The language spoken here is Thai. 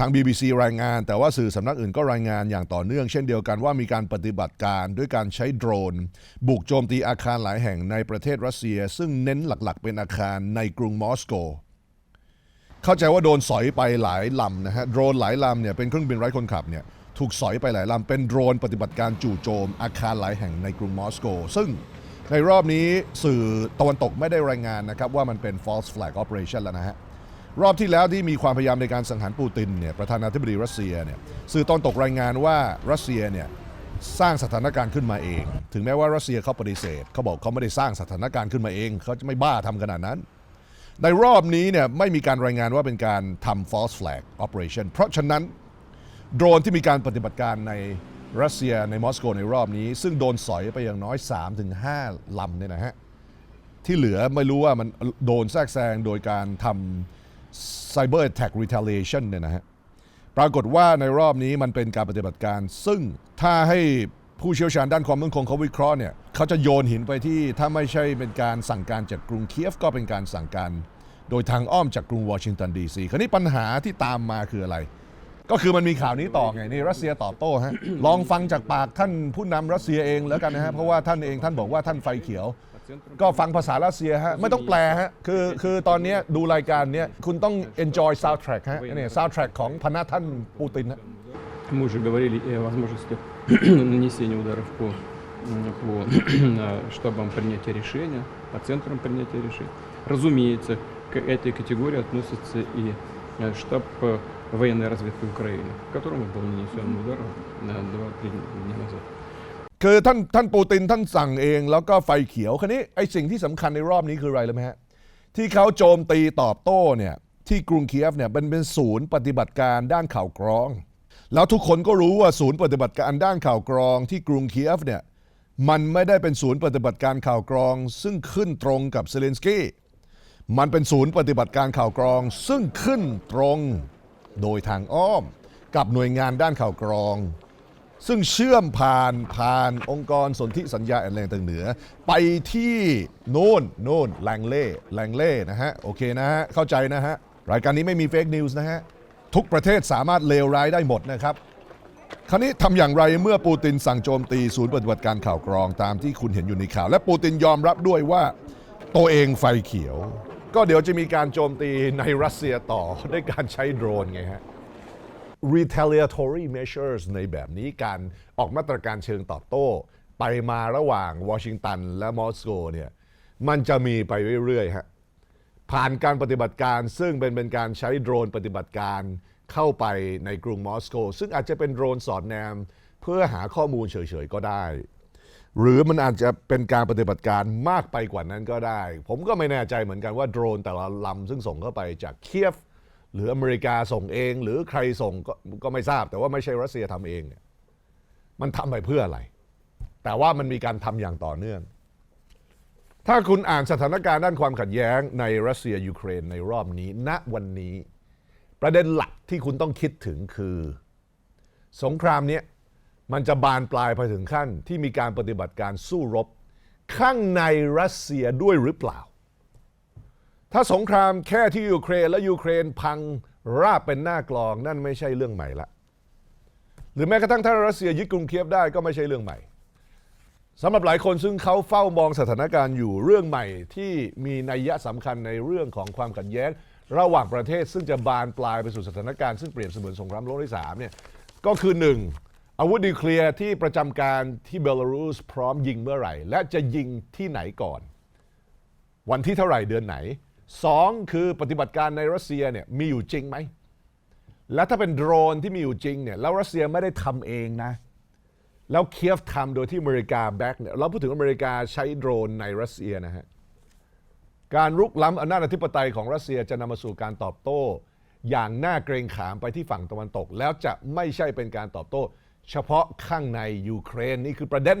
ทาง BBC รายงาน แต่ว่าสื่อสำนักอื่นก็รายงานอย่างต่อเนื่อง เช่นเดียวกันว่ามีการปฏิบัติการด้วยการใช้โดรน บุกโจมตีอาคารหลายแห่งในประเทศรัสเซีย ซึ่งเน้นหลักๆ เป็นอาคารในกรุงมอสโก เข้าใจว่าโดนสอยไปหลายลำนะฮะโดรนหลายลำเนี่ยเป็นเครื่องบินไร้คนขับเนี่ยถูกสอยไปหลายลำเป็นโดรนปฏิบัติการจู่โจม อาคารหลายแห่งในกรุงมอสโก ซึ่งในรอบนี้สื่อตะวันตกไม่ได้รายงานนะครับว่ามันเป็น false flag operation แล้วนะฮะ รอบที่แล้วที่มีความพยายามในการสังหารปูตินเนี่ยประธานาธิบดีรัสเซียเนี่ยสื่อตอนตกรายงานว่ารัสเซียเนี่ยสร้างสถานการณ์ขึ้นมาเอง ถึงแม้ว่ารัสเซียเขาปฏิเสธเขาบอกเขาไม่ได้สร้างสถานการณ์ขึ้นมาเองเขาจะไม่บ้าทำขนาดนั้น ในรอบนี้เนี่ยไม่มีการรายงานว่าเป็นการทำ false flag operation เพราะฉะนั้นโดรนที่มีการปฏิบัติการในรัสเซียในมอสโกในรอบนี้ ซึ่งโดนสอยไปอย่างน้อย 3-5ลำเนี่ยนะฮะที่เหลือไม่รู้ว่ามันโดนแทรกแซงโดยการทำ Cyber Attack Retaliation เนี่ยนะฮะปรากฏว่าในรอบนี้มันเป็นการปฏิบัติการ ซึ่งถ้าให้ผู้เชี่ยวชาญด้านความมั่นคงเขาวิเคราะห์เนี่ยเขาจะโยนหินไปที่ถ้าไม่ใช่เป็นการสั่งการจากกรุงเคียฟก็เป็นการสั่งการ โดยทางอ้อมจากกรุงวอชิงตันดีซีคราวนี้ปัญหาที่ตามมาคืออะไร ก็คือมันมีข่าวนี้ต่อไงนี่รัสเซียตอบโต้ฮะลองฟังจากปากท่านผู้นำรัสเซียเองแล้วกันนะฮะเพราะว่าท่านเองท่านบอกว่าท่านไฟเขียว ก็ฟังภาษารัสเซียฮะไม่ต้องแปลฮะคือคือตอนเนี้ยดูรายการเนี้ยคุณต้อง enjoy soundtrack ฮะเนี่ย soundtrack ของพนะท่านปูตินฮะ Мы уже говорили и о возможности нанесения ударов по, м, по штабам принятия решения, по центрам принятия решений. Разумеется, к этой категории относится и э, штаб э, военной разведки Украины, в котором был нанесен удар э, два-три дня назад. คือท่านท่านปูตินท่านสั่งเองแล้วก็ไฟเขียวคันนี้ไอสิ่งที่สำคัญในรอบนี้คืออะไรรู้ไหมฮะที่เขาโจมตีตอบโต้เนี่ยที่กรุงเคียฟเนี่ยเป็นเป็นศูนย์ปฏิบัติการด้านข่าวกรอง แล้วทุกคนก็รู้ว่าศูนย์ปฏิบัติการด้านข่าวกรองที่กรุงเคียฟเนี่ยมันไม่ได้เป็นศูนย์ปฏิบัติการข่าวกรอง ซึ่งขึ้นตรงกับเซเลนสกี้มันเป็นศูนย์ปฏิบัติการข่าวกรอง ซึ่งขึ้นตรงโดยทางอ้อม กับหน่วยงานด้านข่าวกรอง ซึ่งเชื่อมผ่านผ่านองค์กรสนธิสัญญาแอนแรงต่างเหนือ ไปที่โน่นโน่นแรงเล่แรงเล่นะฮะ โอเคนะฮะ เข้าใจนะฮะ รายการนี้ไม่มีเฟกนิวส์นะฮะ ทุกประเทศสามารถเลวร้ายได้หมดนะครับ คราวนี้ทำอย่างไรเมื่อปูตินสั่งโจมตีศูนย์ปฏิบัติการข่าวกรองตามที่คุณเห็นอยู่ในข่าว และปูตินยอมรับด้วยว่าตัวเองไฟเขียว ก็เดี๋ยวจะมีการโจมตีในรัสเซียต่อด้วยการใช้โดรนไงฮะ retaliatory measures ในแบบนี้การออกมาตรการเชิงตอบโต้ ไปมาระหว่างวอชิงตันและมอสโกเนี่ยมันจะมีไปเรื่อยๆฮะผ่านการปฏิบัติการซึ่งเป็นเป็นการใช้โดรนปฏิบัติการเข้าไปในกรุงมอสโก ซึ่งอาจจะเป็นโดรนสอดแนม เพื่อหาข้อมูลเฉยๆก็ได้ หรือมันอาจจะเป็นการปฏิบัติการมากไปกว่านั้นก็ได้ ผมก็ไม่แน่ใจเหมือนกันว่าโดรนแต่ละลำซึ่งส่งเข้าไปจากเคียฟ หรืออเมริกาส่งเอง หรือใครส่งก็ก็ไม่ทราบ แต่ว่าไม่ใช่รัสเซียทำเองเนี่ยมันทำไปเพื่ออะไร แต่ว่ามันมีการทำอย่างต่อเนื่อง ถ้าคุณอ่านสถานการณ์ด้านความขัดแย้งในรัสเซียยูเครนในรอบนี้ณวันนี้ ประเด็นหลักที่คุณต้องคิดถึงคือ สงครามเนี้ยมันจะบานปลายไปถึงขั้นที่มีการปฏิบัติการสู้รบ ข้างในรัสเซียด้วยหรือเปล่า ถ้าสงครามแค่ที่ยูเครนและยูเครนพังราบเป็นหน้ากลองนั่นไม่ใช่เรื่องใหม่ละ หรือแม้กระทั่งถ้ารัสเซียยึดกรุงเคียฟได้ก็ไม่ใช่เรื่องใหม่สำหรับหลายคนซึ่งเขาเฝ้ามองสถานการณ์อยู่เรื่องใหม่ที่มีนัยยะสำคัญในเรื่องของความขัดแย้ง ระหว่างประเทศซึ่งจะบานปลายไปสู่สถานการณ์ซึ่งเปรียบเสมือนสงครามโลกที่สามเนี่ยก็คือหนึ่งอาวุธนิวเคลียร์ที่ประจำการที่เบลารุสพร้อมยิงเมื่อไหร่ และจะยิงที่ไหนก่อน วันที่เท่าไหร่เดือนไหน สองคือปฏิบัติการในรัสเซียเนี่ยมีอยู่จริงไหม และถ้าเป็นโดรนที่มีอยู่จริงเนี่ยแล้วรัสเซียไม่ได้ทำเองนะ แล้วเคียฟทำโดยที่อเมริกาแบ็กเนี่ยเราพูดถึงอเมริกาใช้โดรนในรัสเซียนะฮะการรุกล้ำอำนาจอธิปไตยของรัสเซียจะนำมาสู่การตอบโต้ อย่างน่าเกรงขามไปที่ฝั่งตะวันตก แล้วจะไม่ใช่เป็นการตอบโต้ เฉพาะข้างในยูเครนนี่คือประเด็น